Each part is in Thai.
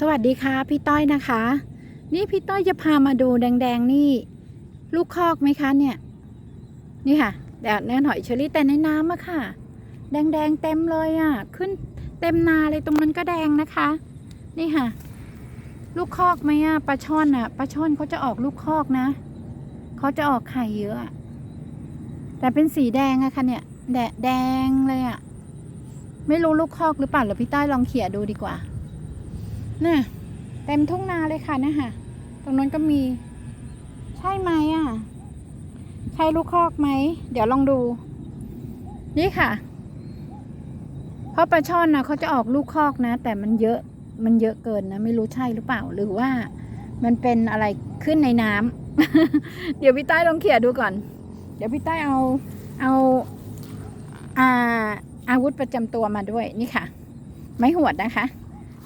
สวัสดีค่ะพี่ต้อยนะคะ นี่พี่ต้อยจะพามาดูแดงๆนี่ ลูกคอกไหมคะเนี่ย นี่ค่ะแดดเนื้อหอยเชอรี่แต่ในน้ำอะค่ะ แดงๆเต็มเลยอะขึ้นเต็มนาเลยตรงนั้นก็แดงนะคะ นี่ค่ะ ลูกคอกไหมอะปลาช่อนอะปลาช่อนเขาจะออกลูกคอกนะเขาจะออกไข่เยอะแต่เป็นสีแดงอะค่ะเนี่ยแดดแดงเลยอะไม่รู้ลูกคอกหรือเปล่าเดี๋ยวพี่ต้อยลองเขี่ยดูดีกว่า น่ะเต็มทุ่งนาเลยค่ะนี่ยค่ะตรงนั้นก็มี ใช่ไหมอะ ใช่ลูกคอกไหม เดี๋ยวลองดู นี่ค่ะ เพราะปลาช่อนนะเขาจะออกลูกคอกนะ แต่มันเยอะมันเยอะเกินนะ ไม่รู้ใช่หรือเปล่าหรือว่า มันเป็นอะไรขึ้นในน้ำเดี๋ยวพี่ใต้ลองเขี่ยดูก่อน เดี๋ยวพี่ใต้เอาเอาอาอาวุธประจำตัวมาด้วยนี่ค่ะ ไม้หวดนะคะ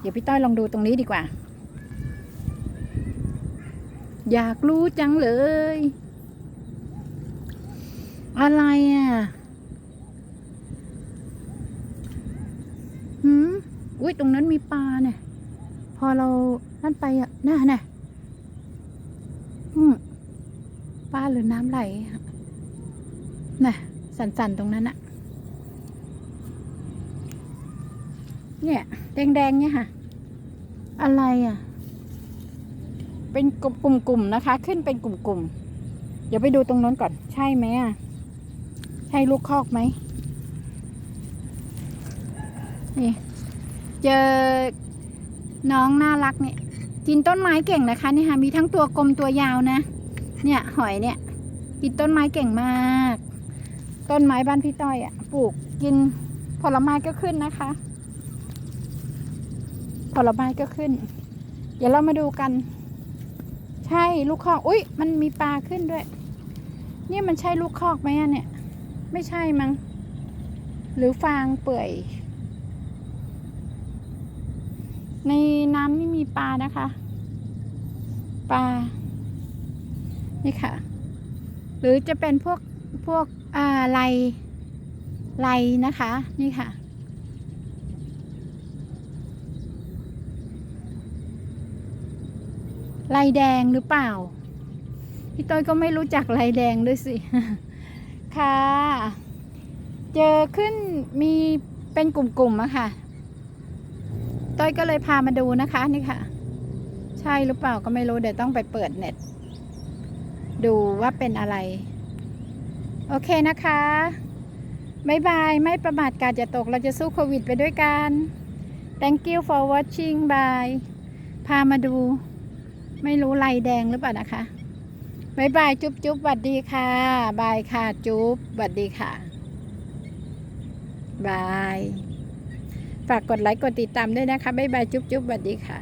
เดี๋ยวพี่ต้อยลองดูตรงนี้ดีกว่า อยากรู้จังเลย อะไรอะหืมอุ้ยตรงนั้นมีปลาเนี่ย พอเรานั่นไปอะน่าน่ะอืมปลาหรือน้ำไหลน่ะ สันๆตรงนั้นอะ เนี่ยแดงๆเนี่ยค่ะ อะไรอะ เป็นกลุ่มๆนะคะ ขึ้นเป็นกลุ่มๆ เดี๋ยวไปดูตรงนั้นก่อน ใช่ไหมอะ ใช่ลูกคอกไหม นี่ เจอน้องน่ารักเนี่ย กินต้นไม้เก่งนะคะนี่ค่ะ มีทั้งตัวกลมตัวยาวนะ เนี่ย หอยเนี่ย กินต้นไม้เก่งมาก ต้นไม้บ้านพี่ต้อยอะ ปลูกกินผลไม้ก็ขึ้นนะคะ ผลไม้ก็ขึ้น เดี๋ยวเรามาดูกัน ใช่ลูกคอกอุ้ยมันมีปลาขึ้นด้วย นี่มันใช่ลูกคอกไหมเนี่ย ไม่ใช่มั้งหรือฟางเปื่อย ในน้ำนี่มีปลานะคะ ปลา นี่ค่ะ หรือจะเป็นพวกพวกอ่าไลไลนะคะ นี่ค่ะ ลายแดงหรือเปล่า พี่ต้อยก็ไม่รู้จักลายแดงด้วยสิ ค่ะ เจอขึ้นมีเป็นกลุ่มๆอะค่ะ ต้อยก็เลยพามาดูนะคะนี่ค่ะ ใช่หรือเปล่าก็ไม่รู้เดี๋ยวต้องไปเปิดเน็ต ดูว่าเป็นอะไร โอเคนะคะบายบาย ไม่ประมาทกาศจะตกเราจะสู้โควิดไปด้วยกัน thank you for watching bye พามาดู ไม่รู้ลายแดงหรือเปล่านะคะบายบายจุ๊บจุ๊บสวัสดีค่ะบายค่ะจุ๊บสวัสดีค่ะบาย ฝากกดไลค์กดติดตามด้วยนะคะบายบายจุ๊บจุ๊บสวัสดีค่ะ